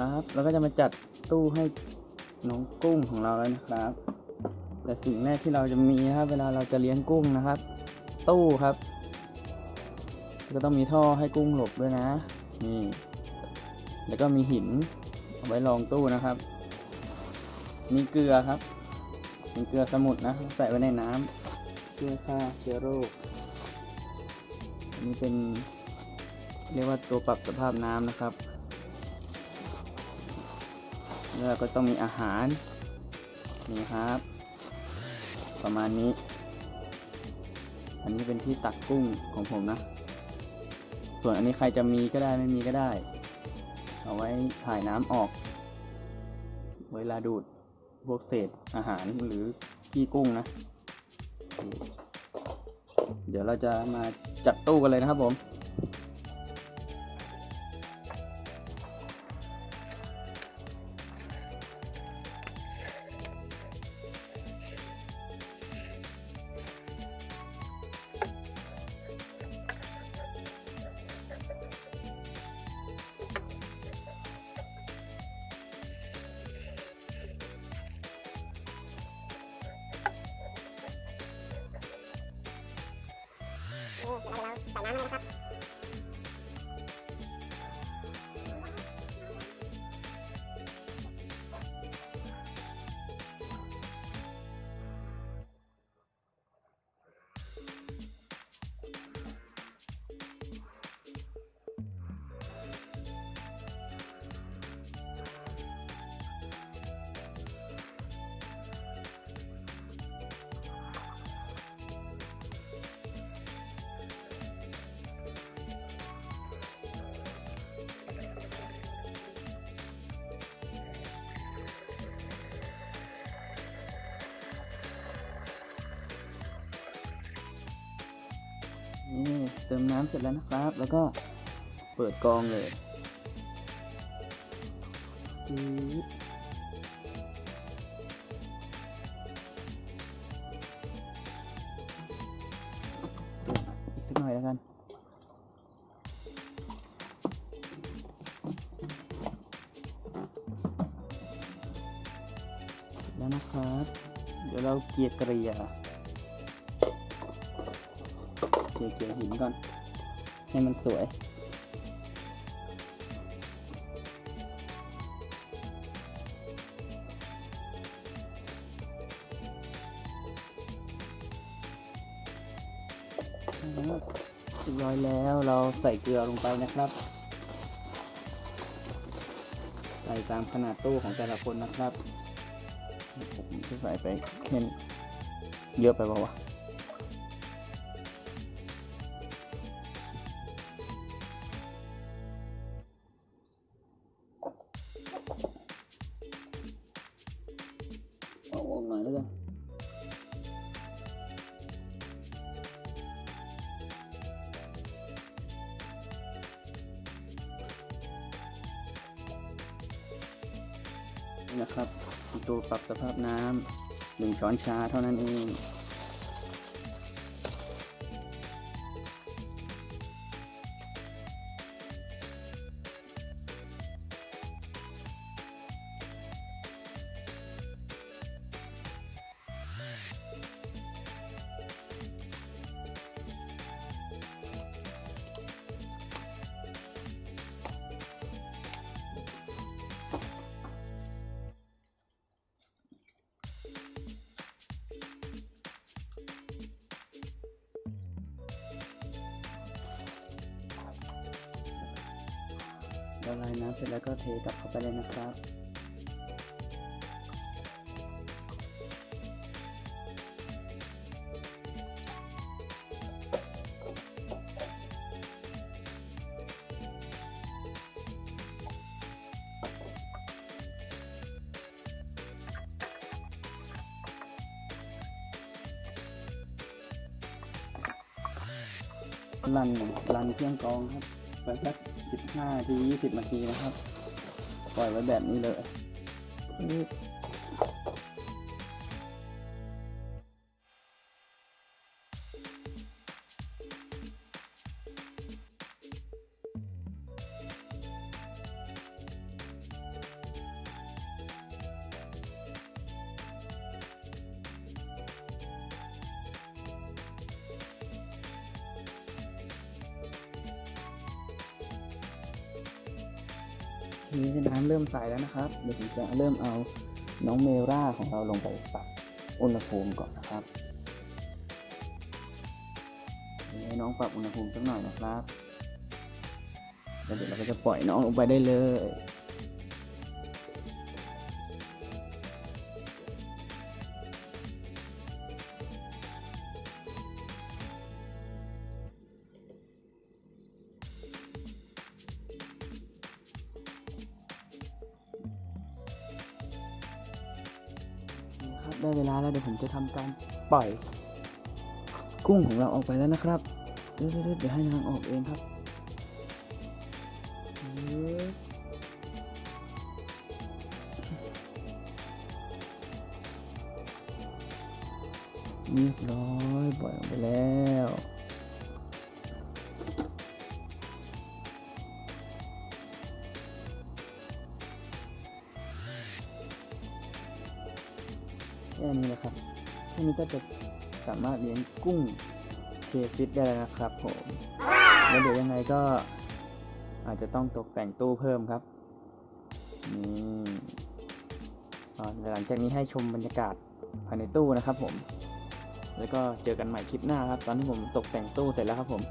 นะครับเราก็จะมาจัดตู้ให้น้องกุ้งของเราแล้วนะครับ แต่สิ่งแรกที่เราจะมีนะครับ เวลาเราจะเลี้ยงกุ้งนะครับ ตู้ครับ ก็ต้องมีท่อให้กุ้งหลบด้วยนะ นี่ แล้วก็มีหินเอาไว้รองตู้นะครับ มีเกลือครับ มีเกลือสมุนนะใส่ไว้ในน้ำเพื่อฆ่าเชื้อโรคอันนี่เป็นเรียกว่าตัวปรับสภาพน้ำนะครับ แล้วเราก็ต้องมีอาหาร นี่ครับ ประมาณนี้ อันนี้เป็นที่ตักกุ้งของผมนะ ส่วนอันนี้ใครจะมีก็ได้ไม่มีก็ได้ เอาไว้ถ่ายน้ำออก เวลาดูดพวกเศษอาหารหรือขี้กุ้งนะ เดี๋ยวเราจะมาจัดตู้กันเลยนะครับผม เติมน้ำเสร็จแล้วนะครับ แล้วก็เปิดกองเลยอีกสักหน่อยแล้วกันแล้วนะครับ เดี๋ยวเราเกลี่ยเกลี่ยเกลี่ยเกลี่ยหินก่อน ให้มันสวย เรียบร้อยแล้วเราใส่เกลือลงไปนะครับ ใส่ตามขนาดตู้ของแต่ละคนนะครับ ผมจะใส่ไปแค่นี้เยอะไปเปล่าวะ ออกหน่อยแล้วกันนี่นะครับ ตัวปรับสภาพน้ำหนึ่งช้อนชาเท่านั้นเอง ละลายน้ำเสร็จแล้วก็เทกลับเข้าไปเลยนะครับรันรันเครื่องกรองครับ ไปสักสิบห้าทียี่สิบนาทีนะครับ ปล่อยไว้แบบนี้เลย น้ำเริ่มใสแล้วนะครับ เดี๋ยวผมจะเริ่มเอาน้องเมร่าของเราลงไปปรับอุณหภูมิก่อนนะครับให้น้องปรับอุณหภูมิสักหน่อยนะครับแล้วเดี๋ยวเราก็จะปล่อยน้องลงไปได้เลย ครับได้เวลาแล้วเดี๋ยวผมจะทำการปล่อย กุ้งของเราออกไปแล้วนะครับเดี๋ยวๆเดี๋ยวให้นางออกเองครับเรียบร้อยปล่อยออกไปแล้ว แค่นี้นะครับแค่นี้ก็จะสามารถเลี้ยงกุ้งเคฟิตได้แล้วนะครับผมแล้วเดี๋ยวยังไงก็อาจจะต้องตกแต่งตู้เพิ่มครับนี่หลังจากนี้ให้ชมบรรยากาศภายในตู้นะครับผม แล้วก็เจอกันใหม่คลิปหน้าครับ ตอนที่ผมตกแต่งตู้เสร็จแล้วครับผม